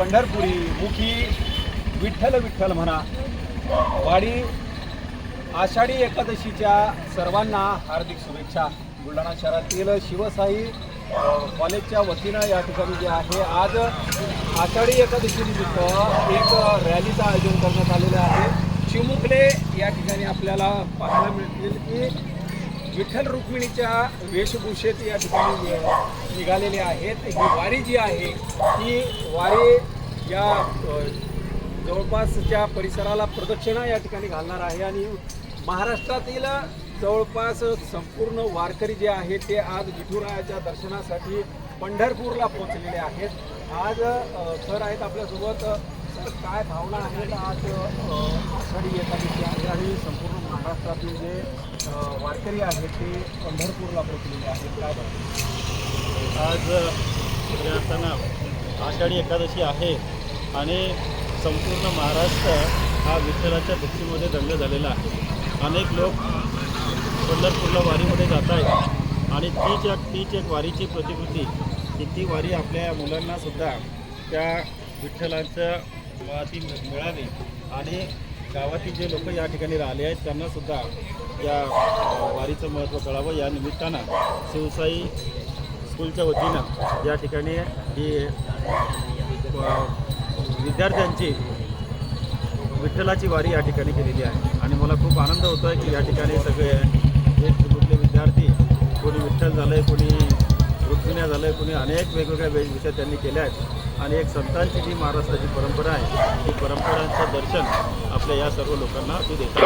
पंढरपुरी मुखी विठ्ठल विठ्ठल म्हणा. वाडी आषाढी एकादशीच्या सर्वांना हार्दिक शुभेच्छा. बुलढाणा शहरातील शिवसाई कॉलेजच्या वतीनं या ठिकाणी जे आहे आज आषाढी एकादशीनिमित्त एक रॅलीचं आयोजन करण्यात आलेलं आहे. चिमुकले या ठिकाणी आपल्याला पाहायला मिळतील की विठ्ठल रुक्मिणीच्या वेशभूषेत या ठिकाणी निघालेले आहेत. ही वारी जी आहे ती वारी या जवळपासच्या परिसराला प्रदक्षिणा या ठिकाणी घालणार आहे. आणि महाराष्ट्रातील जवळपास संपूर्ण वारकरी जे आहेत ते आज विठुरायाच्या दर्शनासाठी पंढरपूरला पोहोचलेले आहेत. आज सर आहेत आपल्यासोबत काय भावना आहेत आज आषाढी एकादशी आहे आणि संपूर्ण महाराष्ट्रातील जे वारकरी आहेत ते पंढरपूरला पोचलेले आहेत? काय भावना? आज असताना आषाढी एकादशी आहे आणि संपूर्ण महाराष्ट्र हा विठ्ठलाच्या भक्तीमध्ये दंग झालेला आहे. अनेक लोक पंढरपूरला वारीमध्ये जात आहेत आणि तीच एक तीच एक वारीची प्रतिकृती किती ती वारी आपल्या मुलांनासुद्धा त्या विठ्ठलाच्या ती मिळावी आणि गावातील जे लोक या ठिकाणी राहिले आहेत त्यांना सुद्धा या वारीचं महत्त्व कळावं. या निमित्तानं शिवसाई स्कूलच्या वतीनं या ठिकाणी ही विद्यार्थ्यांची विठ्ठलाची वारी या ठिकाणी केलेली आहे. आणि मला खूप आनंद होतो आहे की या ठिकाणी सगळे एक कुठले विद्यार्थी कोणी विठ्ठल झालं आहे कोणी रुक्मिण्या झालं आहे कोणी अनेक वेगवेगळ्या वेशभूषा त्यांनी केल्या आहेत. आणि एक संतांची जी महाराष्ट्राची परंपरा आहे ती परंपरांचं दर्शन आपल्या या सर्व लोकांना ते देतात.